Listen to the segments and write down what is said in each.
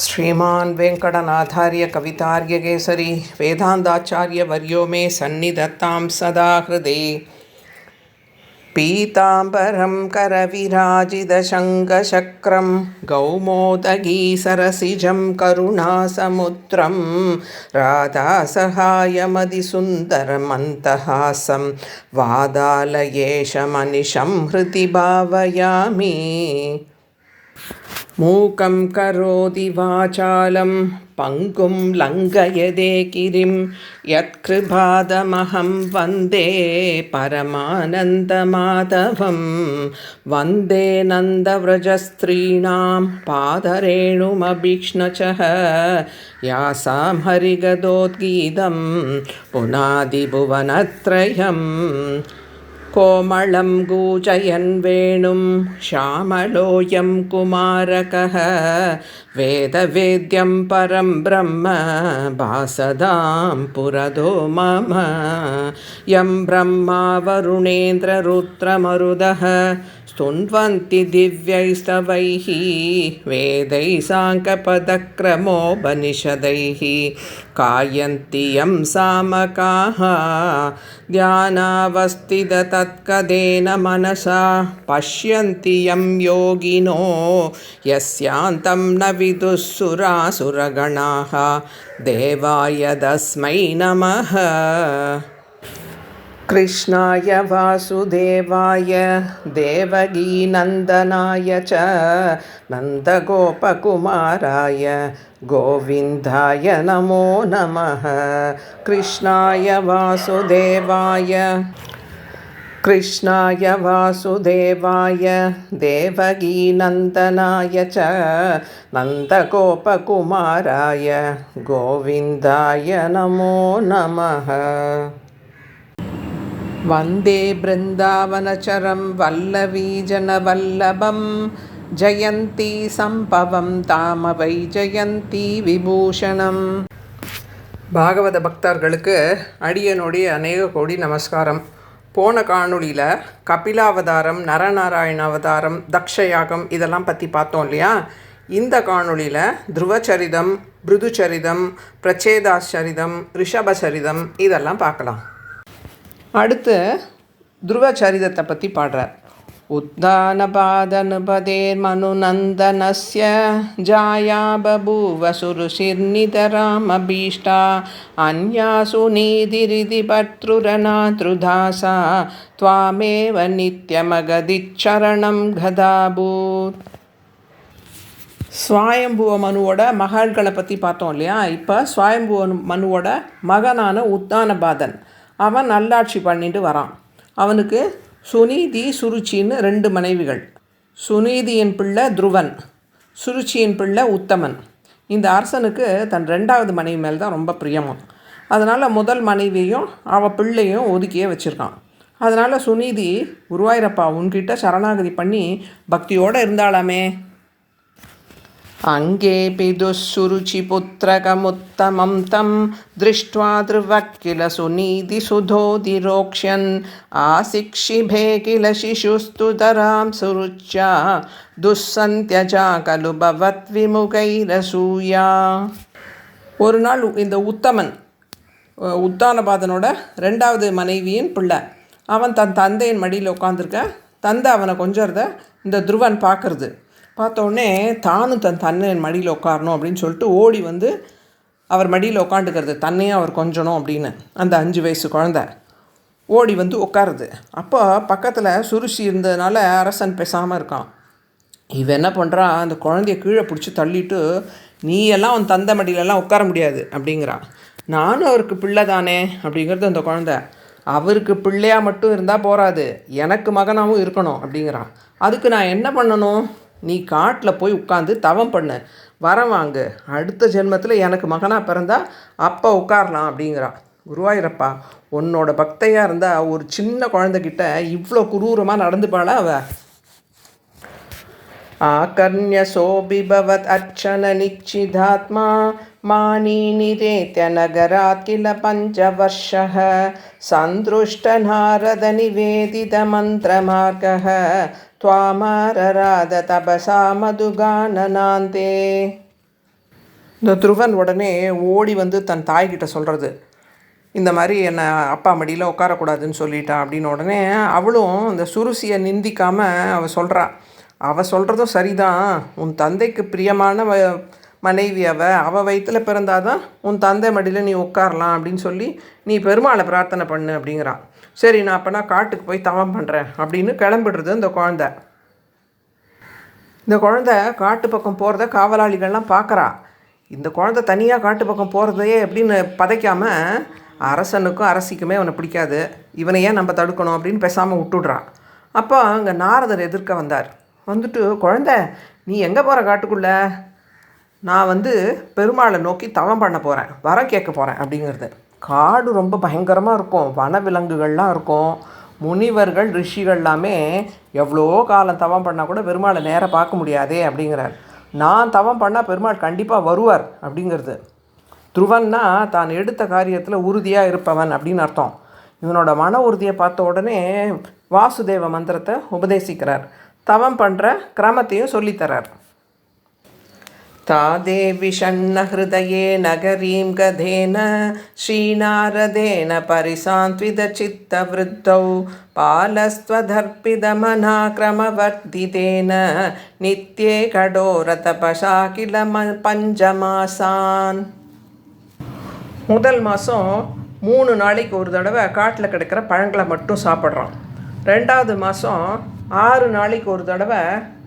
श्रीमान् वेङ्कटनाथार्य कवितार्यकेसरी वेदान्ताचार्यवर्यो मे सन्निधत्तां सदा हृदि पीताम्बरं करविराजितशङ्खचक्रं गौमोदगीसरसिजं करुणासमुद्रं राधासहायमदिसुन्दरमन्तहासं वादालयेशमनिशं हृदि भावयामि मूकं करोति वाचालं पङ्गुं लङ्घयदे गिरिं यत्कृपादमहं वन्दे परमानन्दमाधवं। वन्दे नन्दव्रजस्त्रीणां पादरेणुमभीक्ष्णचः यासां हरिगदोद्गीतं पुनादिभुवनत्रयम् कोमलं गूजयन् वेणुं श्यामलोऽयं कुमारकः। वेदवेद्यं परं ब्रह्म भासदां पुरदो मम। यं ब्रह्मा वरुणेन्द्ररुद्रमरुदः स्तुन्वन्ति दिव्यैस्तवैः वेदैः साङ्कपदक्रमोपनिषदैः कायन्ति यं सामकाः ध्यानावस्थिततत्कदेन मनसा पश्यन्ति यं योगिनो यस्यान्तं न विदुः सुरासुरगणाः देवाय तस्मै नमः कृष्णाय वासुदेवाय देवगीनन्दनाय च नन्दगोपकुमाराय गोविन्दाय नमो नमः। कृष्णाय वासुदेवाय कृष्णाय वासुदेवाय देवगीनन्दनाय च नन्दगोपकुमाराय गोविन्दाय नमो नमः वन्दे बृन्दावनचरं वल्लवीजनवल्लभं जयन्ती सम्पवं தாம வை ஜெயந்தி விபூஷணம் பாகவத பக்தர்களுக்கு அடியனுடைய அநேக கோடி நமஸ்காரம் போன காணொளியில் கபிலாவதாரம் நரநாராயண அவதாரம் தக்ஷயாகம் இதெல்லாம் பற்றி பார்த்தோம் இல்லையா இந்த காணொளியில் துருவச்சரிதம் பிருதுச்சரிதம் பிரச்சேதாச்சரிதம் ரிஷபச்சரிதம் இதெல்லாம் பார்க்கலாம் அடுத்து துருவ சரிதத்தை பற்றி பாடுறார் उद्दानपादनुपदेर्मनुनन्दनस्य जाया बभूव सुरुषिर्नितरामभीष्टा अन्यासु नीतिरिति भर्तृरनातृदासा त्वामेव नित्यमगदिच्छरणं गदाभूत् சுவாயம்புவ மனுவோட மகள்களை பற்றி பார்த்தோம் இல்லையா இப்போ சுவாயம்புவ மனுவோட மகனான உத்தானபாதன் அவன் நல்லாட்சி பண்ணிட்டு வரான். அவனுக்கு சுனீதி சுருச்சின்னு ரெண்டு மனைவிகள். சுனீதியின் பிள்ளை துருவன் சுருச்சியின் பிள்ளை உத்தமன். இந்த அரசனுக்கு தன் ரெண்டாவது மனைவி மேல் தான் ரொம்ப பிரியமும். அதனால் முதல் மனைவியும் அவள் பிள்ளையும் ஒதுக்கியே வச்சுருக்கான். அதனால் சுனீதி குருவாயிரப்பா உன்கிட்ட சரணாகதி பண்ணி பக்தியோடு இருந்தாலாமே. अङ्गेऽपि दुःसुरुचिपुत्रकमुत्तमं तं दृष्ट्वा ध्रुवः किल सुनीतिसुधोधिरोक्ष्यन् आशिक्षिभे किल शिशुस्तुतरां सुरुच्या दुःसन्त्यजा खलु भवद्विमुखैरसूया ஒரு நாள் இந்த உத்தமன் உத்தானபாதனோட ரெண்டாவது மனைவியின் பிள்ளை அவன் தன் தந்தையின் மடியில் உட்காந்துருக்க தந்தை அவனை கொஞ்சறத இந்த துருவன் பார்க்குறது பார்த்தோடனே தானும் தன் தன்னையின் மடியில் உட்காரணும் அப்படின்னு சொல்லிட்டு ஓடி வந்து அவர் மடியில் உட்காந்துக்கிறது தன்னையும் அவர் கொஞ்சணும் அப்படின்னு அந்த அஞ்சு வயசு குழந்த. ஓடி வந்து உட்காருது. அப்போ பக்கத்தில் சுருசி இருந்ததுனால அரசன் பேசாமல் இருக்கான். இவன் என்ன பண்ணுறான் அந்த குழந்தைய கீழே பிடிச்சி தள்ளிட்டு நீ எல்லாம் அவன் தந்த மடியிலலாம் உட்கார முடியாது அப்படிங்கிறான் நானும் அவருக்கு பிள்ளை தானே அப்படிங்கிறது அந்த குழந்த. அவருக்கு பிள்ளையாக மட்டும் இருந்தால் போகாது எனக்கு மகனாகவும் இருக்கணும் அப்படிங்கிறான் அதுக்கு நான் என்ன பண்ணணும்? நீ காட்டில் போய் உட்காந்து தவம் பண்ணு வரம் வாங்கு அடுத்த ஜென்மத்தில் எனக்கு மகனாக பிறந்தா அப்போ உட்காரலாம் அப்படிங்கிறான் குருவாயிரப்பா உன்னோட பக்தையாக இருந்தால் ஒரு சின்ன குழந்தைகிட்ட இவ்வளோ குரூரமாக நடந்துப்பாளா அவ आकर्ण्यसोऽभिभवत् अर्चननिश्चिदात्मा मानीनिरेत्य नगरात् किल पञ्चवर्षः सन्दृष्टनारदनिवेदितमन्त्रमार्गः துவாமாரராத தபசா மதுகானனாந்தே இந்த துருவன் உடனே ஓடி வந்து தன் தாய்கிட்ட சொல்கிறது இந்த மாதிரி என்னை அப்பா மடியில் உட்காரக்கூடாதுன்னு சொல்லிட்டான் அப்படின்னு உடனே அவளும் இந்த சுருசியை நிந்திக்காமல் அவள் சொல்கிறா அவள் சொல்கிறதும் சரிதான். உன் தந்தைக்கு பிரியமான வ மனைவி அவள் அவள் வயிற்றில் பிறந்தாதான் உன் தந்தை மடியில் நீ உட்காரலாம் அப்படின்னு சொல்லி நீ பெருமாளை பிரார்த்தனை பண்ணு அப்படிங்கிறான் சரி நான் அப்போனா காட்டுக்கு போய் தவம் பண்ணுறேன் அப்படின்னு கிளம்பிடுறது இந்த குழந்தை. இந்த குழந்தை காட்டு பக்கம் போகிறத காவலாளிகள்லாம் பார்க்குறா இந்த குழந்தை தனியாக காட்டு பக்கம் போகிறதையே எப்படின்னு பதைக்காமல் அரசனுக்கும் அரசிக்குமே அவனை பிடிக்காது. இவனை ஏன் நம்ம தடுக்கணும் அப்படின்னு பேசாமல் விட்டுடுறான் அப்போ அங்கே நாரதர் எதிர்க்க வந்தார். வந்துட்டு குழந்தை நீ எங்கே போகிற காட்டுக்குள்ளே? நான் வந்து பெருமாளை நோக்கி தவம் பண்ண போகிறேன் வரம் கேட்க போகிறேன் அப்படிங்கிறது. காடு ரொம்ப பயங்கரமாக இருக்கும். வனவிலங்குகள்லாம் இருக்கும். முனிவர்கள் ரிஷிகள் எல்லாமே எவ்வளோ காலம் தவம் பண்ணால் கூட பெருமாளை நேராக பார்க்க முடியாதே அப்படிங்கிறார். நான் தவம் பண்ணால் பெருமாள் கண்டிப்பாக வருவார் அப்படிங்கிறது. துருவன்னா தான் எடுத்த காரியத்தில் உறுதியாக இருப்பவன் அப்படின்னு அர்த்தம். இவனோட மன உறுதியை பார்த்த உடனே வாசுதேவ மந்திரத்தை உபதேசிக்கிறார். தவம் பண்ணுற கிரமத்தையும் சொல்லித்தரார் तादे विषण्णहृदये नगरीं गधेन श्रीनारदेन परिसान्त्वितचित्तवृद्धौ पालस्त्वदर्पितमनाक्रमवर्धितेन नित्ये கடோரதபசா கில ம பஞ்சமாசான் முதல் மாதம் மூணு நாளைக்கு ஒரு தடவை காட்டில் கிடைக்கிற பழங்களை மட்டும் சாப்பிட்றான் ரெண்டாவது மாதம் ஆறு நாளைக்கு ஒரு தடவை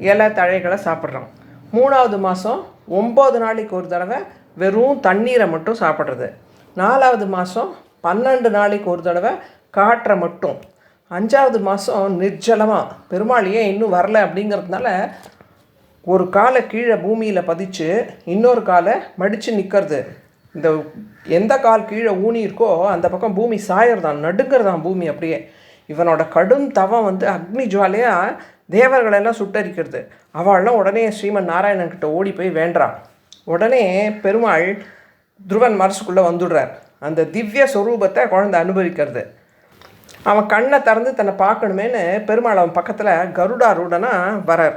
இலை தழைகளை சாப்பிட்றான் மூணாவது மாதம் ஒம்பது நாளைக்கு ஒரு தடவை வெறும் தண்ணீரை மட்டும் சாப்பிட்றது. நாலாவது மாதம் பன்னெண்டு நாளைக்கு ஒரு தடவை காற்றை மட்டும். அஞ்சாவது மாதம் நிர்ஜலமாக பெருமாள் ஏன் இன்னும் வரல அப்படிங்கிறதுனால ஒரு காலை கீழே பூமியில் பதிச்சு இன்னொரு காலை மடித்து நிற்கிறது இந்த எந்த கால் கீழே ஊனி இருக்கோ அந்த பக்கம் பூமி சாயறதான் நடுங்கிறதான் பூமி அப்படியே. இவனோட கடும் தவம் வந்து அக்னி ஜுவாலையாக தேவர்களெல்லாம் சுட்டரிக்கிறது. அவள்லாம் உடனே ஸ்ரீமன் நாராயணன் கிட்ட ஓடி போய் வேண்டான் உடனே பெருமாள் துருவன் மனசுக்குள்ளே வந்துடுறார். அந்த திவ்ய ஸ்வரூபத்தை குழந்தை அனுபவிக்கிறது. அவன் கண்ணை திறந்து தன்னை பார்க்கணுமேனு பெருமாள் அவன் பக்கத்தில் கருடாரூடனா வரார்.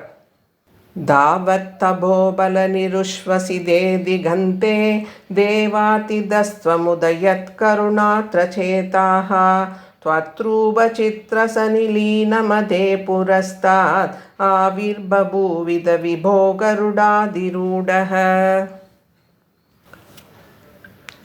தாவத்தபோபல நிருஷ்வசி தேதி கந்தே தேவாதிதஸ்வமுதயத் கருணாத்ரச்சேதாக त्वत्रूपचित्रसनिलीनमदे पुरस्तात् आविर्बभूविद विभो गरुडादिरूढः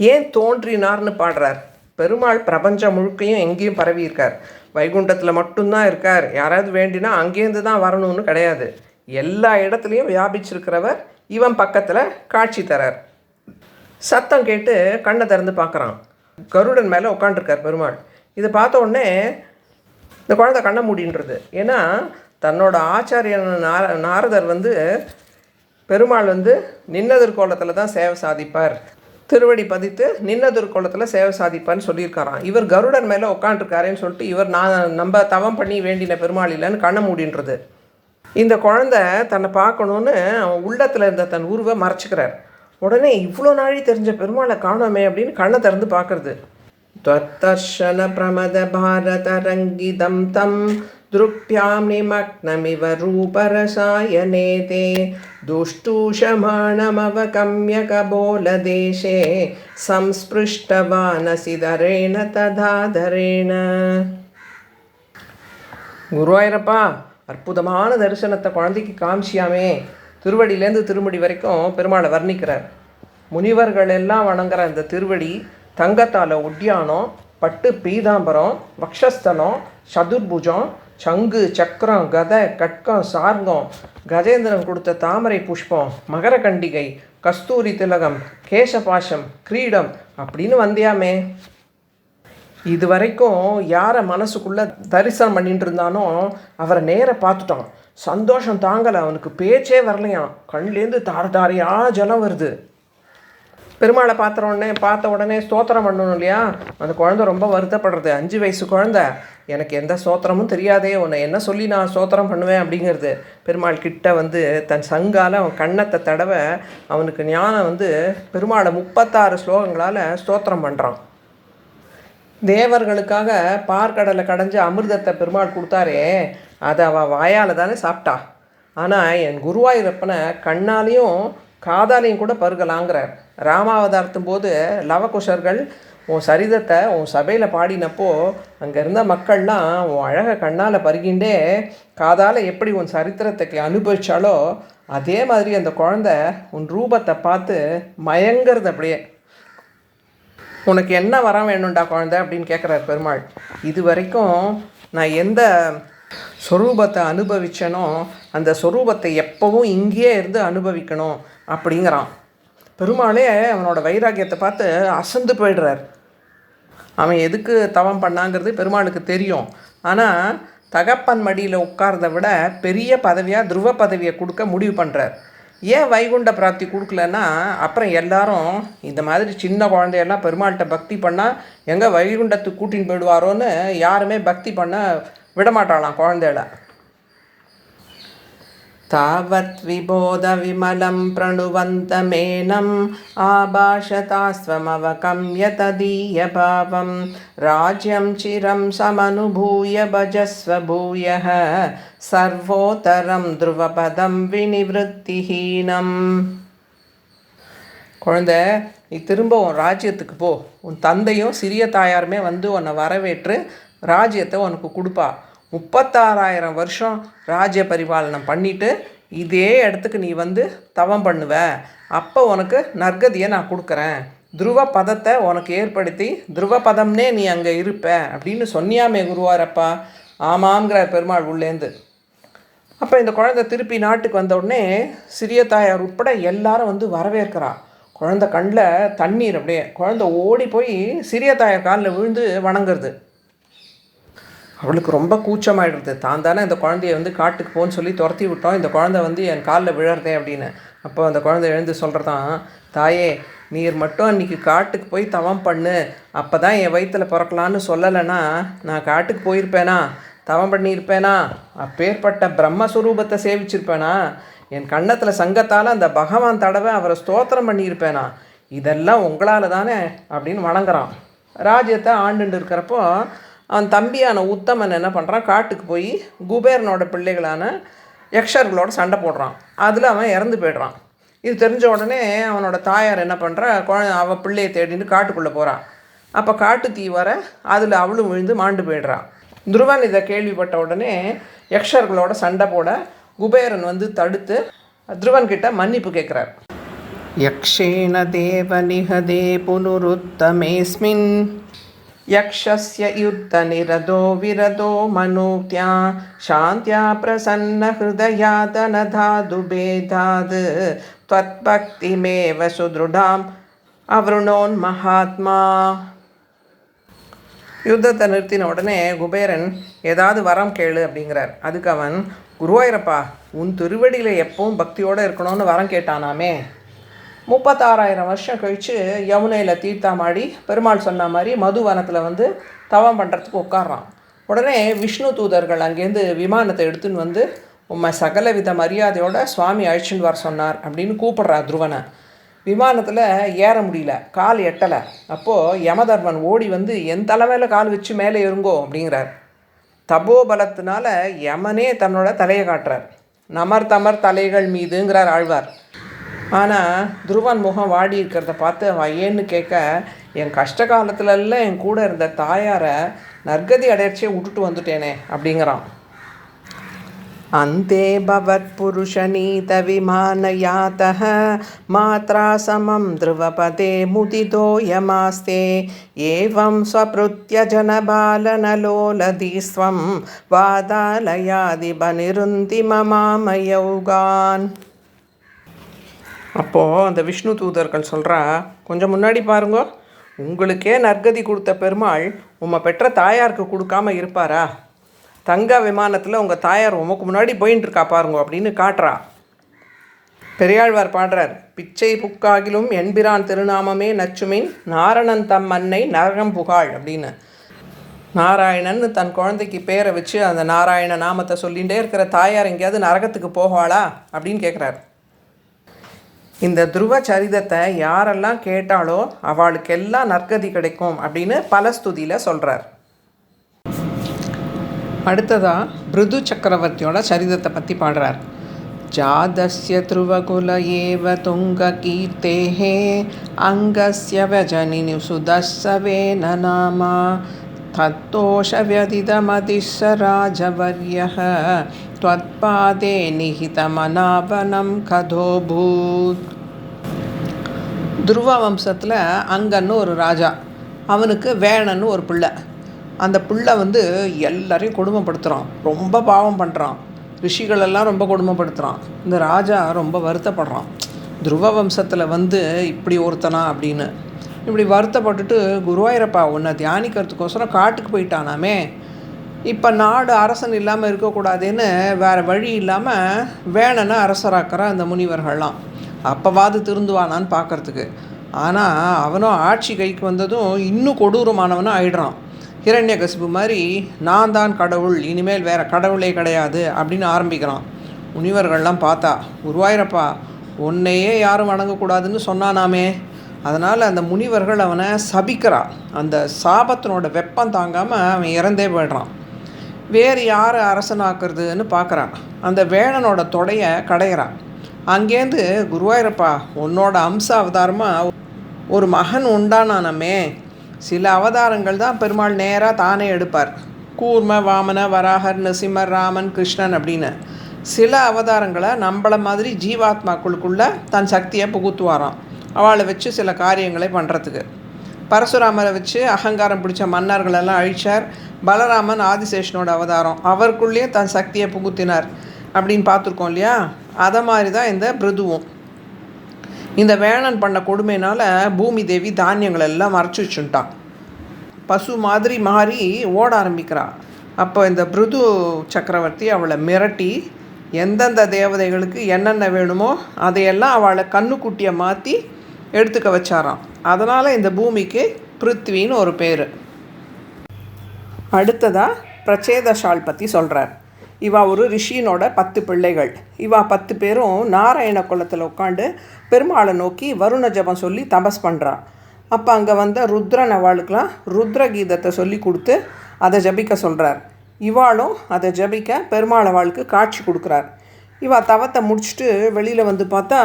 ஏன் தோன்றினார்னு பாடுறார் பெருமாள் பிரபஞ்சம் முழுக்கையும் எங்கேயும் பரவி இருக்கார் வைகுண்டத்தில் மட்டும்தான் இருக்கார் யாராவது வேண்டினா அங்கேருந்து தான் வரணும்னு கிடையாது எல்லா இடத்துலையும் வியாபிச்சிருக்கிறவர் இவன் பக்கத்தில் காட்சி தரார் சத்தம் கேட்டு கண்ணை திறந்து பார்க்குறான் கருடன் மேலே உட்காண்டிருக்கார் பெருமாள் இதை பார்த்த உடனே இந்த குழந்தை கண்ணை மூடின்றது. ஏன்னா தன்னோட ஆச்சாரியன் நார நாரதர் வந்து பெருமாள் வந்து நின்னதர் கோலத்தில் தான் சேவை சாதிப்பார். திருவடி பதித்து நின்னதர் கோலத்தில் சேவை சாதிப்பார்னு சொல்லியிருக்காராம். இவர் கருடன் மேலே உட்காந்துருக்காருன்னு சொல்லிட்டு இவர் நான் நம்ம தவம் பண்ணி வேண்டின பெருமாள் இல்லைன்னு கண்ணை மூடின்றது. இந்த குழந்த தன்னை பார்க்கணுன்னு அவன் உள்ளத்தில் இருந்த தன் உருவை மறைச்சிக்கிறார். உடனே இவ்வளோ நாழி தெரிஞ்ச பெருமாளை காணோமே அப்படின்னு கண்ணை திறந்து பார்க்குறது. त्वत्तर्शनप्रमदभारतरङ्गितं तं दृक्भ्यां निमग्नमिव रूपरसायने ते दुष्टूषमाणमवकम्यकबोलदेशे संस्पृष्टवानसिधरेण तदाधरेण குருவாயிரப்பா அற்புதமான தரிசனத்தை குழந்தைக்கு காமிச்சியாமே திருவடியிலேருந்து திருமுடி வரைக்கும் பெருமாளை வர்ணிக்கிறார் முனிவர்கள் எல்லாம் வணங்குற இந்த திருவடி தங்கத்தால் உட்யானம் பட்டு பீதாம்பரம் வக்ஷஸ்தலம் சதுர்புஜம் சங்கு சக்கரம் கதை கட்கம் சார்கம் கஜேந்திரன் கொடுத்த தாமரை புஷ்பம் மகரகண்டிகை கஸ்தூரி திலகம் கேசபாஷம் கிரீடம் அப்படின்னு வந்தியாமே. இது வரைக்கும் யாரை மனசுக்குள்ளே தரிசனம் பண்ணிட்டு இருந்தானோ அவரை நேர பார்த்துட்டான். சந்தோஷம் தாங்கலை அவனுக்கு பேச்சே வரலையாம். கண்லேருந்து தார தாரையாக ஜலம் வருது. பெருமாளை பார்த்த உடனே பார்த்த உடனே ஸ்தோத்திரம் பண்ணணும் இல்லையா? அந்த குழந்தை ரொம்ப வருத்தப்படுறது. அஞ்சு வயசு குழந்தை. எனக்கு எந்த ஸ்தோத்திரமும் தெரியாதே. உன்னை என்ன சொல்லி நான் ஸ்தோத்திரம் பண்ணுவேன் அப்படிங்கிறது. பெருமாள் கிட்ட வந்து தன் சங்கால் அவன் கண்ணத்தை தடவை அவனுக்கு ஞானம் வந்து பெருமாளை முப்பத்தாறு ஸ்லோகங்களால் ஸ்தோத்திரம் பண்ணுறான் தேவர்களுக்காக பார்க்கடலை கடைஞ்ச அமிர்தத்தை பெருமாள் கொடுத்தாரே அதை அவள் வாயால் தானே சாப்பிட்டா. ஆனால் என் குருவாயூரப்பனை கண்ணாலேயும் காதாலையும் கூட பருகலாங்கிறார். ராமாவதாரத்தும் போது லவகுஷர்கள் உன் சரிதத்தை உன் சபையில் பாடினப்போ அங்கே இருந்த மக்கள்லாம் உன் அழகை கண்ணால் பருகிண்டே காதால் எப்படி உன் சரித்திரத்தை அனுபவிச்சாலோ அதே மாதிரி அந்த குழந்தை உன் ரூபத்தை பார்த்து மயங்கிறது அப்படியே. உனக்கு என்ன வரம் வேணும்டா குழந்தை அப்படின்னு கேட்குறார் பெருமாள். இது வரைக்கும் நான் எந்த சொரூபத்தை அனுபவிச்சேனோ அந்த சொரூபத்தை எப்பவும் இங்கேயே இருந்து அனுபவிக்கணும். அப்படிங்கிறான். பெருமாளே அவனோட வைராக்கியத்தை பார்த்து அசந்து போயிடுறார். அவன் எதுக்கு தவம் பண்ணாங்கிறது பெருமாளுக்கு தெரியும். ஆனால் தகப்பன் மடியில் உட்கார்ந்த விட பெரிய பதவியாக துருவ பதவியை கொடுக்க முடிவு பண்ணுறார் ஏன் வைகுண்ட பிராப்தி கொடுக்கலன்னா அப்புறம் எல்லாரும் இந்த மாதிரி சின்ன குழந்தையெல்லாம் பெருமாள்கிட்ட பக்தி பண்ணால் எங்கே வைகுண்டத்துக்கு கூட்டின்னு போயிடுவாரோன்னு யாருமே பக்தி பண்ண விடமாட்டாளாம் குழந்தையில तावत् विबोधविमलं प्रणुवन्तमेनम् आभाषतास्त्वमवकम्य तदीयभावं राज्यं चिरं समनुभूय भजस्व भूयः सर्वोत्तरं ध्रुवपदं विनिवृत्तिहीनम् குழந்தை நீ திரும்ப உன் ராஜ்யத்துக்கு போ உன் தந்தையும் சிறிய தாயாருமே வந்து உன்னை வரவேற்று ராஜ்யத்தை உனக்கு கொடுப்பா முப்பத்தாறாயிரம் வருஷம் ராஜ்ய பரிபாலனம் பண்ணிட்டு இதே இடத்துக்கு நீ வந்து தவம் பண்ணுவ. அப்போ உனக்கு நற்கதியை நான் கொடுக்குறேன். துருவ பதத்தை உனக்கு ஏற்படுத்தி துருவ பதம்னே நீ அங்கே இருப்ப அப்படின்னு சொன்னியாமே குருவாரப்பா. ஆமாங்கிற பெருமாள் உள்ளேந்து. அப்போ இந்த குழந்தை திருப்பி நாட்டுக்கு வந்த உடனே சிறிய தாயார் உட்பட எல்லாரும் வந்து வரவேற்கிறா. குழந்தை கண்ணில் தண்ணீர் அப்படியே. குழந்தை ஓடி போய் சிறிய தாயார் காலில் விழுந்து வணங்குறது. அவளுக்கு ரொம்ப கூச்சமாயிடுறது தான் தானே இந்த குழந்தைய வந்து காட்டுக்கு போன்னு சொல்லி துரத்தி விட்டோம். இந்த குழந்தை வந்து என் காலில் விழறதே அப்படின்னு. அப்போ அந்த குழந்தை எழுந்து சொல்கிறதான் தாயே நீர் மட்டும் அன்றைக்கி காட்டுக்கு போய் தவம் பண்ணு. அப்போ தான் என் வயிற்றில் பிறக்கலான்னு சொல்லலைன்னா நான் காட்டுக்கு போயிருப்பேனா? தவம் பண்ணியிருப்பேனா? அப்பேற்பட்ட பிரம்மஸ்வரூபத்தை சேவிச்சிருப்பேனா? என் கன்னத்தில் சங்கத்தால் அந்த பகவான் தடவை அவரை ஸ்தோத்திரம் பண்ணியிருப்பேனா? இதெல்லாம் உங்களால் தானே? அப்படின்னு வணங்குறான். ராஜ்யத்தை ஆண்டுண்டு இருக்கிறப்போ அவன் தம்பியான உத்தமன் என்ன பண்ணுறான் காட்டுக்கு போய் குபேரனோட பிள்ளைகளான யக்ஷர்களோட சண்டை போடுறான். அதில் அவன் இறந்து போய்ட்றான். இது தெரிஞ்ச உடனே அவனோட தாயார் என்ன பண்ணுறா குழந்தை அவள் பிள்ளையை தேடின்னு காட்டுக்குள்ளே போகிறான் அப்போ காட்டு தீ வர அதில் அவளும் விழுந்து மாண்டு போயிடுறான் துருவன் இதை கேள்விப்பட்ட உடனே யக்ஷர்களோட சண்டை போட குபேரன் வந்து தடுத்து துருவன் கிட்ட மன்னிப்பு கேட்குறார் யக்ஷேண தேவ நிகதே புனருத்தமேஸ்மின். यक्षस्य युद्धनिरदो विरदो मनुक्त्या शान्त्या प्रसन्नहृदयादनधादुभेदाद् त्वत्भक्तिमेव सुदृढाम् அவருணோன் மகாத்மா யுத்தத்தை நிறுத்தின உடனே குபேரன் ஏதாவது வரம் கேளு அப்படிங்கிறார் அதுக்கு அவன் குருவாயிரப்பா உன் திருவடியில் எப்பவும் பக்தியோடு இருக்கணும்னு வரம் கேட்டானாமே முப்பத்தாறாயிரம் வருஷம் கழித்து யமுனையில் தீர்த்தாமாடி பெருமாள் சொன்ன மாதிரி மதுவனத்தில் வந்து தவம் பண்ணுறதுக்கு உட்காடுறான் உடனே விஷ்ணு தூதர்கள் அங்கேருந்து விமானத்தை எடுத்துன்னு வந்து உம்மை சகல வித மரியாதையோட சுவாமி அழிச்சுன்னு வர சொன்னார் அப்படின்னு கூப்பிட்றா துருவனை. விமானத்தில் ஏற முடியல கால் எட்டலை. அப்போது யமதர்மன் ஓடி வந்து என் தலைமையில் கால் வச்சு மேலே இருங்கோ அப்படிங்கிறார். தபோபலத்தினால யமனே தன்னோட தலையை காட்டுறார். நமர் தமர் தலைகள் மீதுங்கிறார் ஆழ்வார். ஆனால் துருவன் முகம் வாடி இருக்கிறத பார்த்து அவன் ஏன்னு கேட்க என் கஷ்ட காலத்துலலாம் என் கூட இருந்த தாயாரை நற்கதி அடையச்சியே விட்டுட்டு வந்துட்டேனே அப்படிங்கிறான் अन्ते भवत्पुरुषनीतविमानयातः मात्रा समं ध्रुवपदे मुदितो यमास्ते एवं स्वपृत्य जनबालनलोलधिस्त्वं वादालयादिबनिरुन्ति ममामयौगान् அப்போது அந்த விஷ்ணு தூதர்கள் சொல்கிறா கொஞ்சம் முன்னாடி பாருங்க. உங்களுக்கே நற்கதி கொடுத்த பெருமாள் உம்மை பெற்ற தாயாருக்கு கொடுக்காம இருப்பாரா? தங்க விமானத்தில் உங்கள் தாயார் உமக்கு முன்னாடி போயின்ட்டுருக்கா பாருங்க அப்படின்னு காட்டுறா. பெரியாழ்வார் பாடுறார் பிச்சை புக்காகிலும் என்பிரான் திருநாமமே நச்சுமின் நாரணன் தம் மன்னை நரகம் புகாள் அப்படின்னு. நாராயணன் தன் குழந்தைக்கு பேரை வச்சு அந்த நாராயண நாமத்தை சொல்லிகிட்டே இருக்கிற தாயார் எங்கேயாவது நரகத்துக்கு போகாளா அப்படின்னு கேட்குறாரு இந்த துருவ சரிதத்தை யாரெல்லாம் கேட்டாலோ அவளுக்கெல்லாம் நற்கதி கிடைக்கும் அப்படின்னு பல ஸ்துதியில் சொல்கிறார் அடுத்ததாக பிருது சக்கரவர்த்தியோட சரிதத்தை பற்றி பாடுறார். ஜாதஸ்ய துருவகுல ஏவ துங்க கீர்த்தேஹே அங்கஸ்ய வஜனினி சுதர்சவேன நாமா स राजवर्यः त्वत्पादे निहितमनावनं कथोऽभूत् துருவ வம்சத்தில் அங்கன்னு ஒரு ராஜா அவனுக்கு வேணன்னு ஒரு பிள்ளை அந்த பிள்ளை வந்து எல்லாரையும் கொடுமைப்படுத்துகிறான் ரொம்ப பாவம் பண்ணுறான் ரிஷிகளெல்லாம் ரொம்ப கொடுமைப்படுத்துகிறான் இந்த ராஜா ரொம்ப வருத்தப்படுறான் துருவ வம்சத்தில் வந்து இப்படி ஒருத்தனா அப்படின்னு இப்படி வருத்தப்பட்டுட்டு குருவாயிரப்பா உன்னை தியானிக்கிறதுக்கோசரம் காட்டுக்கு போயிட்டானாமே. இப்போ நாடு அரசன் இல்லாமல் இருக்கக்கூடாதுன்னு வேறு வழி இல்லாமல் வேணனை அரசராக்கிற அந்த முனிவர்கள்லாம். அப்போவாது திருந்துவானான்னு பார்க்கறதுக்கு ஆனால் அவனும் ஆட்சி கைக்கு வந்ததும் இன்னும் கொடூரமானவனும் ஆயிடுறான். ஹிரண்யகசிபு மாதிரி நான் தான் கடவுள் இனிமேல் வேறு கடவுளே கிடையாது அப்படின்னு ஆரம்பிக்கிறான். முனிவர்கள்லாம் பார்த்தா குருவாயிரப்பா உன்னையே யாரும் வணங்கக்கூடாதுன்னு சொன்னானாமே. அதனால் அந்த முனிவர்கள் அவனை சபிக்கிறான் அந்த சாபத்தினோட வெப்பம் தாங்காமல் அவன் இறந்தே போயிடுறான். வேறு யார் அரசனாக்குறதுன்னு பார்க்குறான். அந்த வேணனோட தொடையை கடையிறான். அங்கேருந்து குருவாயிரப்பா உன்னோட அம்ச அவதாரமாக ஒரு மகன் உண்டானானமே சில அவதாரங்கள் தான் பெருமாள் நேராக தானே எடுப்பார். கூர்ம வாமன வராகர் நரசிம்மர் ராமன் கிருஷ்ணன் அப்படின்னு. சில அவதாரங்களை நம்மள மாதிரி ஜீவாத்மாக்களுக்குள்ள தன் சக்தியை புகுத்துவாராம். அவளை வச்சு சில காரியங்களை பண்ணுறதுக்கு பரசுராமரை வச்சு அகங்காரம் பிடிச்ச மன்னர்களெல்லாம் அழிச்சார். பலராமன் ஆதிசேஷனோட அவதாரம். அவருக்குள்ளேயே தன் சக்தியை புகுத்தினார். அப்படின்னு பார்த்துருக்கோம் இல்லையா? அதை மாதிரி தான் இந்த பிருதுவும். இந்த வேணன் பண்ண கொடுமையினால் பூமி தேவி தானியங்கள் எல்லாம் மறைச்சி வச்சுட்டான். பசு மாதிரி மாறி ஓட ஆரம்பிக்கிறான் அப்போ இந்த பிருது சக்கரவர்த்தி அவளை மிரட்டி எந்தெந்த தேவதைகளுக்கு என்னென்ன வேணுமோ அதையெல்லாம் அவளை கண்ணுக்குட்டியை மாற்றி எடுத்துக்க வச்சாராம். அதனால் இந்த பூமிக்கு பிருத்வின்னு ஒரு பேர். அடுத்ததாக பிரச்சேதஷால் பற்றி சொல்கிறார் இவா ஒரு ரிஷியினோட பத்து பிள்ளைகள். இவா பத்து பேரும் நாராயண குளத்தில் உட்காந்து பெருமாளை நோக்கி வருண ஜபம் சொல்லி தபஸ் பண்ணுறா அப்போ அங்கே வந்த ருத்ரன் அவளுக்கெலாம் ருத்ர கீதத்தை சொல்லி கொடுத்து அதை ஜபிக்க சொல்கிறார் இவாளும் அதை ஜபிக்க பெருமாள் அவளுக்கு காட்சி கொடுக்குறார். இவா தவத்தை முடிச்சுட்டு வெளியில் வந்து பார்த்தா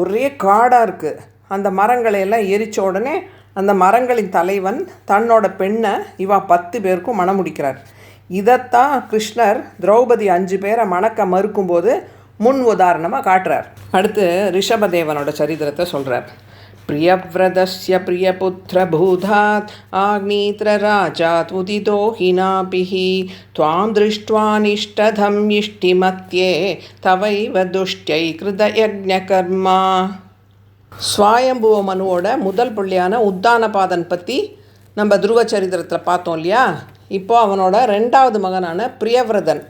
ஒரே காடாக இருக்குது அந்த மரங்களை எல்லாம் எரித்த உடனே அந்த மரங்களின் தலைவன் தன்னோட பெண்ணை இவா பத்து பேருக்கும் மணமுடிக்கிறார் இதைத்தான் கிருஷ்ணர் திரௌபதி அஞ்சு பேரை மணக்க மறுக்கும்போது முன் உதாரணமாக காட்டுறார். அடுத்து ரிஷபதேவனோட சரித்திரத்தை சொல்கிறார் பிரியவிரதஸ்ய பிரியபுத்திர பூதாத் ஆக்னீத்ர ராஜா துதிதோஹினாபிஹி துவாம் திருஷ்டுவா நிஷ்டதம் இஷ்டிமத்தியே தவைவ துஷ்டை கிருதயஜ்ஞகர்மா சுவாயம்புவ மனுவோட முதல் புள்ளியான உத்தானபாதன் பற்றி நம்ம துருவ சரித்திரத்தில் பார்த்தோம் இல்லையா? இப்போ அவனோட ரெண்டாவது மகனான பிரியவிரதன்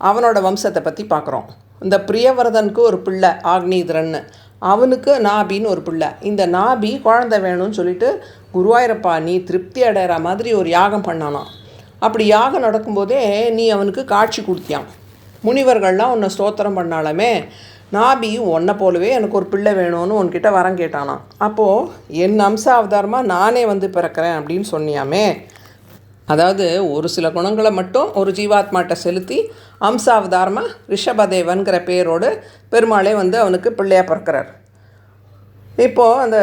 அவனோட வம்சத்தை பற்றி பார்க்குறோம். இந்த பிரியவிரதனுக்கு ஒரு பிள்ளை ஆக்னீதரன்னு. அவனுக்கு நாபின்னு ஒரு பிள்ளை. இந்த நாபி குழந்தை வேணும்னு சொல்லிட்டு குருவாயிரப்பா நீ திருப்தி அடைகிற மாதிரி ஒரு யாகம் பண்ணானாம் அப்படி யாகம் நடக்கும்போதே நீ அவனுக்கு காட்சி கொடுத்தியான் முனிவர்கள்லாம் உன்னை ஸ்தோத்திரம் பண்ணாலுமே நாபி உன்னை போலவே எனக்கு ஒரு பிள்ளை வேணும்னு உன்கிட்ட வரம் கேட்டானாம். அப்போது என் அம்ச அவதாரமாக நானே வந்து பிறக்கிறேன் அப்படின்னு சொன்னியாமே. அதாவது ஒரு சில குணங்களை மட்டும் ஒரு ஜீவாத்மாட்ட செலுத்தி அம்சாவதாரமாக ரிஷபதேவன்கிற பேரோடு பெருமாளே வந்து அவனுக்கு பிள்ளையாக பிறக்கிறார். இப்போது அந்த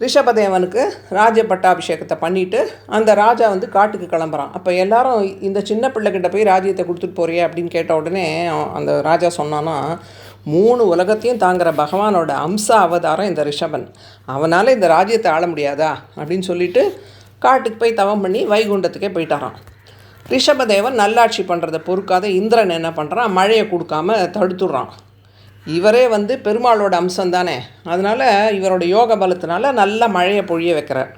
ரிஷபதேவனுக்கு ராஜ பட்டாபிஷேகத்தை பண்ணிவிட்டு அந்த ராஜா வந்து காட்டுக்கு கிளம்புறான். அப்போ எல்லாரும் இந்த சின்ன பிள்ளைகிட்ட போய் ராஜ்யத்தை கொடுத்துட்டு போறியே அப்படின்னு கேட்ட உடனே அந்த ராஜா சொன்னான்னா மூணு உலகத்தையும் தாங்குற பகவானோட அம்ச அவதாரம் இந்த ரிஷபன். அவனால் இந்த ராஜ்யத்தை ஆள முடியாதா? அப்படின்னு சொல்லிட்டு காட்டுக்கு போய் தவம் பண்ணி வைகுண்டத்துக்கே போயிட்டாரான் ரிஷபதேவன் நல்லாட்சி பண்ணுறதை பொறுக்காத இந்திரன் என்ன பண்ணுறான் மழையை கொடுக்காம தடுத்துடுறான். இவரே வந்து பெருமாளோட அம்சம் தானே. அதனால் இவரோட யோக பலத்தினால நல்ல மழையை பொழிய வைக்கிறார்.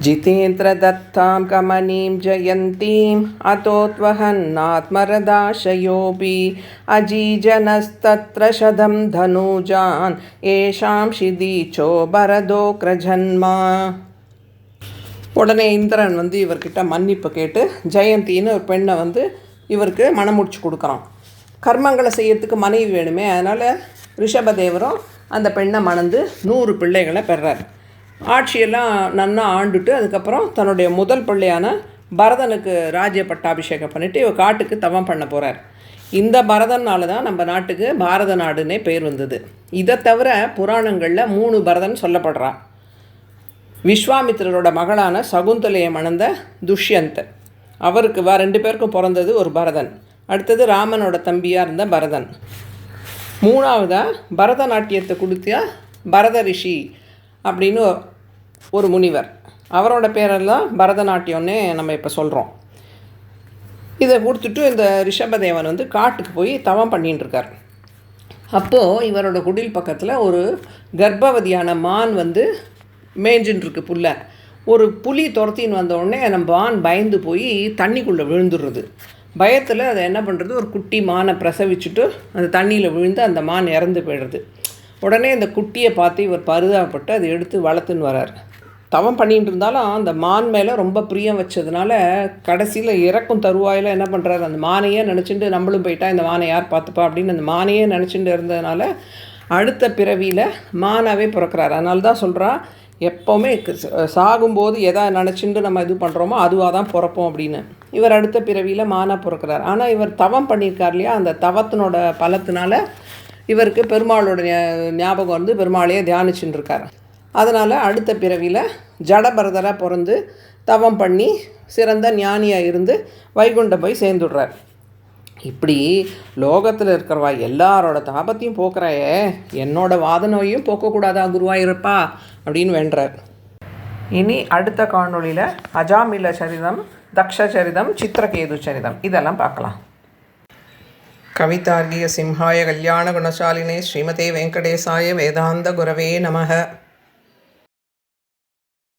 जितेन्द्रदत्तां कमनीं जयन्तीम् अतोत्वहन्नात्मरदाशयोऽपि अजीजनस्तत्र शतं धनुजान् येषां शिदीचो பரதோக்ரஜன்மா உடனே இந்திரன் வந்து இவர்கிட்ட மன்னிப்பு கேட்டு ஜெயந்தின்னு ஒரு பெண்ணை வந்து இவருக்கு மனம் முடிச்சு கொடுக்குறான் கர்மங்களை செய்யறதுக்கு மனைவி வேணுமே அதனால் ரிஷபதேவரும் அந்த பெண்ணை மணந்து நூறு பிள்ளைகளை பெறார் ஆட்சியெல்லாம் நன்னா ஆண்டுட்டு அதுக்கப்புறம் தன்னுடைய முதல் பிள்ளையான பரதனுக்கு ராஜ்ய பட்டாபிஷேகம் பண்ணிவிட்டு இவர் காட்டுக்கு தவம் பண்ண போகிறார் இந்த பரதனால தான் நம்ம நாட்டுக்கு பாரத நாடுன்னே பேர் வந்தது. இதை தவிர புராணங்களில் மூணு பரதன் சொல்லப்படுறான். விஸ்வாமித்திரரோட மகளான சகுந்தலையை மணந்த துஷ்யந்த். அவருக்கு வ ரெண்டு பேருக்கும் பிறந்தது ஒரு பரதன். அடுத்தது ராமனோட தம்பியாக இருந்த பரதன். மூணாவதாக பரதநாட்டியத்தை கொடுத்தியா பரத ரிஷி அப்படின்னு ஒரு முனிவர். அவரோட பேரெல்லாம் பரதநாட்டியம்னே நம்ம இப்போ சொல்கிறோம் இதை கொடுத்துட்டு இந்த ரிஷபதேவன் வந்து காட்டுக்கு போய் தவம் பண்ணிட்டு இருக்கார். அப்போது இவரோட குடில் பக்கத்தில் ஒரு கர்ப்பவதியான மான் வந்து மேய்ஞ்சின்னு புள்ள ஒரு புலி துரத்தின்னு வந்த உடனே நம்ம மான் பயந்து போய் தண்ணிக்குள்ளே விழுந்துடுறது. பயத்தில் அதை என்ன பண்ணுறது ஒரு குட்டி மானை பிரசவிச்சுட்டு அந்த தண்ணியில் விழுந்து அந்த மான் இறந்து போயிடுறது. உடனே அந்த குட்டியை பார்த்து இவர் பரிதாபப்பட்டு அதை எடுத்து வளர்த்துன்னு வரார் தவம் பண்ணிகிட்டு இருந்தாலும் அந்த மான் மேலே ரொம்ப பிரியம் வச்சதுனால கடைசியில் இறக்கும் தருவாயில் என்ன பண்ணுறாரு அந்த மானையே நினச்சிட்டு நம்மளும் போயிட்டா இந்த மானை யார் பார்த்துப்பா? அப்படின்னு அந்த மானையே நினச்சிட்டு இருந்ததுனால அடுத்த பிறவியில் மானாவே பிறக்கிறார். அதனால தான் சொல்கிறா எப்போவுமே சாகும்போது எதா நினச்சிட்டு நம்ம இது பண்ணுறோமோ அதுவாக தான் பிறப்போம் அப்படின்னு. இவர் அடுத்த பிறவியில் மானா பிறக்கிறார். ஆனால் இவர் தவம் பண்ணியிருக்கார் இல்லையா? அந்த தவத்தினோட பலத்தினால இவருக்கு பெருமாளோட ஞாபகம் வந்து பெருமாளையே தியானிச்சுட்டு இருக்கார் அதனால் அடுத்த பிறவியில் ஜடபரதராக பிறந்து தவம் பண்ணி சிறந்த ஞானியாக இருந்து வைகுண்டம் போய் சேர்ந்துடுறார். இப்படி லோகத்தில் இருக்கிறவா எல்லாரோட தாபத்தையும் போக்குறாயே. என்னோட வாத நோயும் போக்கக்கூடாதா குருவாயிருப்பா? அப்படின்னு வேண்டுறார் இனி அடுத்த காணொளியில் அஜாமில சரிதம் தக்ஷ சரிதம் சித்திரகேது சரிதம். இதெல்லாம் பார்க்கலாம். கவிதார்கிய சிம்ஹாய கல்யாண குணசாலினே ஸ்ரீமதே வெங்கடேசாய வேதாந்த குரவே நமக.